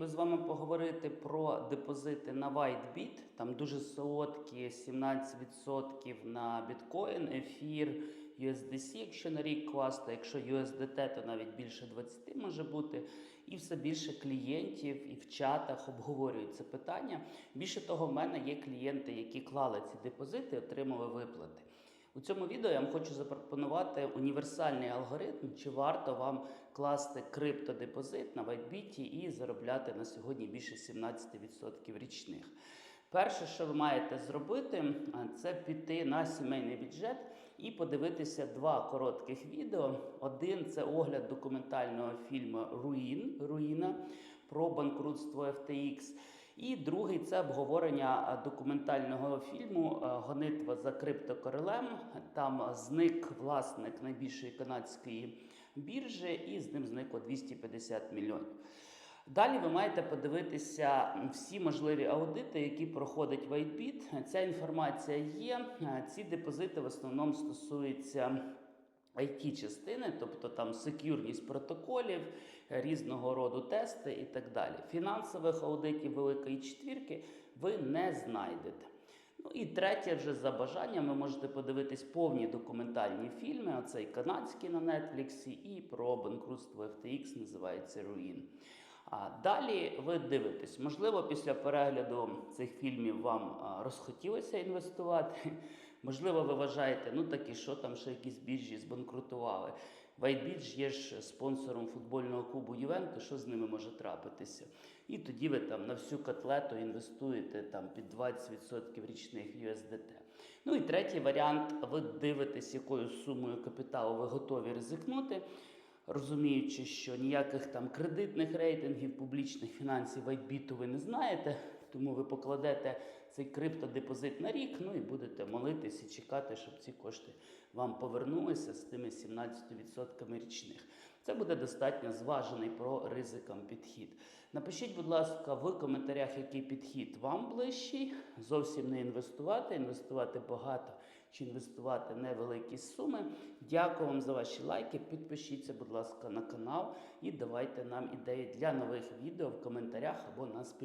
Ми з вами поговорити про депозити на WhiteBit. Там дуже солодкі 17% на біткоін, ефір, USDC, якщо на рік класти, якщо USDT, то навіть більше 20 може бути. І все більше клієнтів і в чатах обговорюють це питання. Більше того, в мене є клієнти, які клали ці депозити, отримали виплати. У цьому відео я вам хочу запропонувати універсальний алгоритм, чи варто вам класти криптодепозит на WhiteBit і заробляти на сьогодні більше 17% річних. Перше, що ви маєте зробити, це піти на сімейний бюджет і подивитися два коротких відео. Один це огляд документального фільму Руїн Руїна про банкрутство FTX. І другий це обговорення документального фільму Гонитва за криптокоролем. Там зник власник найбільшої канадської біржі, і з ним зникло 250 мільйонів. Далі ви маєте подивитися всі можливі аудити, які проходить WhiteBit. Ця інформація є. Ці депозити в основному стосуються it частини, тобто там секюрність протоколів, різного роду тести і так далі. Фінансових аудитів великої четвірки ви не знайдете. Ну і третє, вже за бажанням, ви можете подивитись повні документальні фільми. Оцей канадський на Нетфліксі, і про банкрутство FTX називається Руїн. А далі ви дивитесь, можливо, після перегляду цих фільмів вам розхотілося інвестувати. Можливо, ви вважаєте, ну так і що там ще якісь біржі збанкрутували. WhiteBit є ж спонсором футбольного клубу Ювенту, що з ними може трапитися? І тоді ви там на всю котлету інвестуєте там під 20% річних USDT. Ну і третій варіант: ви дивитесь, якою сумою капіталу ви готові ризикнути розуміючи, що ніяких там кредитних рейтингів, публічних фінансів WhiteBit ви не знаєте, тому ви покладете цей криптодепозит на рік, ну і будете молитись і чекати, щоб ці кошти вам повернулися з тими 17% річних. Це буде достатньо зважений про ризикам підхід. Напишіть, будь ласка, в коментарях, який підхід вам ближчий. Зовсім не інвестувати, інвестувати багато чи інвестувати невеликі суми. Дякую вам за ваші лайки. Підпишіться, будь ласка, на канал і давайте нам ідеї для нових відео в коментарях або на спільноті.